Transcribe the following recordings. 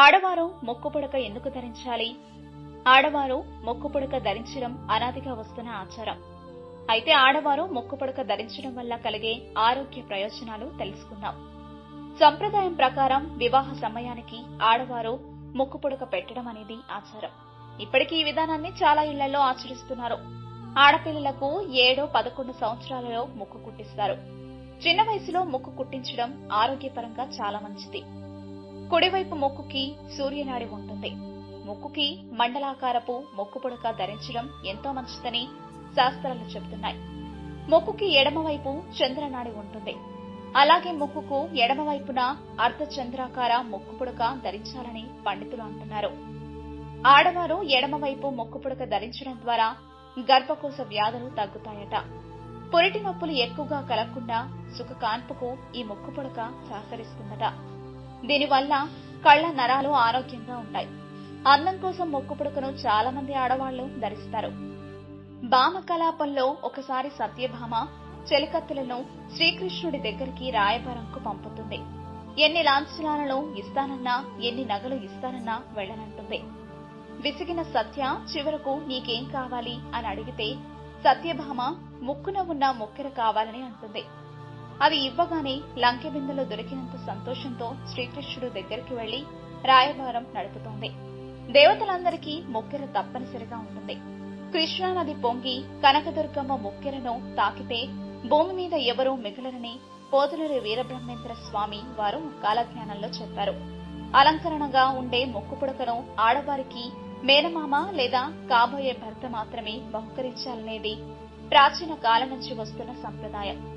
ఆడవారు ముక్కు పుడక ఎందుకు ధరించాలి? ఆడవారు ముక్కు పుడక ధరించడం అనాదిగా వస్తున్న ఆచారం. అయితే ఆడవారు ముక్కుపుడక ధరించడం వల్ల కలిగే ఆరోగ్య ప్రయోజనాలు తెలుసుకుందాం. సంప్రదాయం ప్రకారం వివాహ సమయానికి ఆడవారు ముక్కు పుడక పెట్టడం అనేది ఆచారం. ఇప్పటికీ ఈ విధానాన్ని చాలా ఇళ్ళలో ఆచరిస్తున్నారు. ఆడపిల్లలకు ఏడో పదకొండు సంవత్సరాలలో ముక్కు కుట్టిస్తారు. చిన్న వయసులో ముక్కు కుట్టించడం ఆరోగ్యపరంగా చాలా మంచిది. కుడివైపు ముక్కుకి సూర్యనాడి ఉంటుంది. ముక్కుకి మండలాకారపు ముక్కు పుడక ధరించడం ఎంతో మంచిదని శాస్త్రాలు చెబుతున్నాయి. ముక్కుకి ఎడమవైపు చంద్రనాడి ఉంటుంది. అలాగే ముక్కుకు ఎడమవైపున అర్ధచంద్రాకార ముక్కు పుడక ధరించాలని పండితులు అంటున్నారు. ఆడవారు ఎడమవైపు మొక్కు పుడక ధరించడం ద్వారా గర్భకోశ వ్యాధులు తగ్గుతాయట. పురిటి నొప్పులు ఎక్కువగా కలగకుండా సుఖ కాన్పుకు ఈ ముక్కు పుడక సహకరిస్తుందట. దీనివల్ల కళ్ళ నరాలు ఆరోగ్యంగా ఉంటాయి. అన్నం కోసం ముక్కు పుడకను చాలా మంది ఆడవాళ్ళు ధరిస్తారు. భామ కలాపంలో ఒకసారి సత్యభామ చెలికత్తులను శ్రీకృష్ణుడి దగ్గరికి రాయబారంకు పంపుతుంది. ఎన్ని లాంఛనాలను ఇస్తానన్నా ఎన్ని నగలు ఇస్తానన్నా వెళ్ళనంటుంది. విసిగిన సత్య చివరకు నీకేం కావాలి అని అడిగితే సత్యభామ ముక్కున ఉన్న ముక్కెర కావాలని అంటుంది. అవి ఇవ్వగానే లంకెబిందెలో దొరికినంత సంతోషంతో శ్రీకృష్ణుడు దగ్గరికి వెళ్ళి రాయభారం నడుపుతోంది. దేవతలందరికీ మొక్కెర తప్పనిసరిగా ఉంటుంది. కృష్ణానది పొంగి కనకదుర్గమ్మ మొక్కెరను తాకితే భూమి మీద ఎవరూ మిగలరని పోతులూరి వీరబ్రహ్మేంద్ర స్వామి వారు కాలజ్ఞానంలో చెప్పారు. అలంకరణగా ఉండే మొక్కు పుడకను ఆడవారికి మేనమామ లేదా కాబోయే భర్త మాత్రమే బహుకరించాలనేది ప్రాచీన కాలం నుంచి వస్తున్న సంప్రదాయం.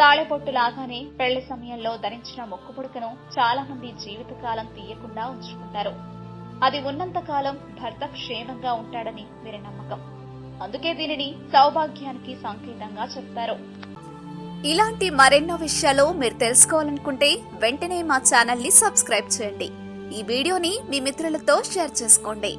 తాళెపొట్టు లాగానే పెళ్ళి సమయంలో ధరించిన ముక్కు పుడకను చాలా మంది జీవితకాలం తీయకుండా ఉంచుకుంటారు. అది ఉన్నంతకాలం భర్త క్షేమంగా ఉంటాడని వీరి నమ్మకం. అందుకే దీనిని సౌభాగ్యానికి సంకేతంగా చెప్తారు. ఇలాంటి మరెన్నో విషయాలు మీరు తెలుసుకోవాలనుకుంటే వెంటనే మా ఛానల్ని సబ్స్క్రైబ్ చేయండి. ఈ వీడియోని మీ మిత్రులతో షేర్ చేసుకోండి.